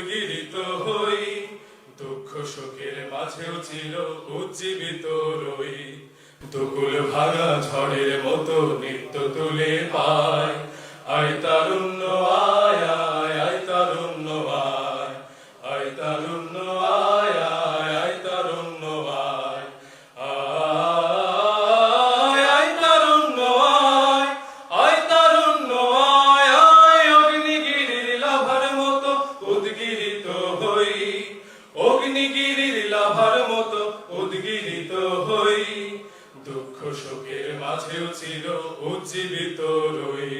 উদ্গিরিত হই, দুঃখ শোকের মাঝেও ছিল উজ্জীবিত রই। দুকুল ভাঙা ঝড়ের মতো নিত্য তুলে পায়। আয় তারুণ্য, আয় আয় আয় তারুণ্য, আয় আয় তারুণ্য। হই দুঃখ শোকের মাঝেও ছিল উজ্জীবিত রই।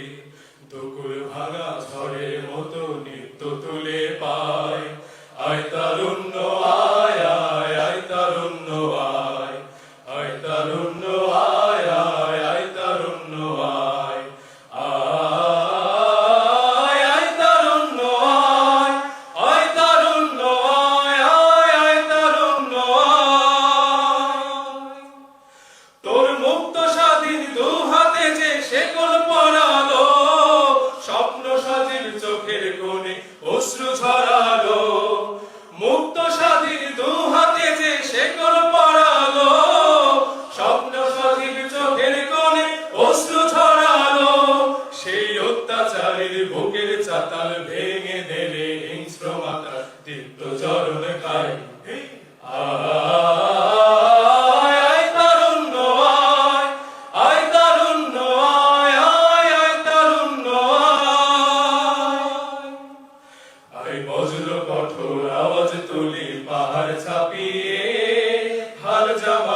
দুকুল ভাঙা mundo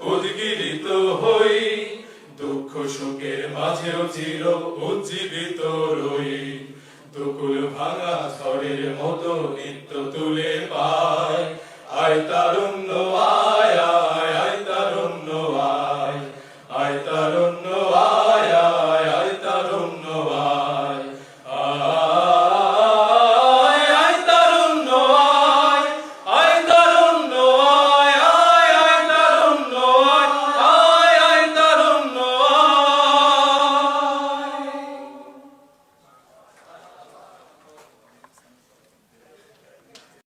মতো হই। দুঃখ সুখের মাঝেও চির উজ্জীবিত রই। দুকুল ভাঙা ঝড়ের মতো নিত্য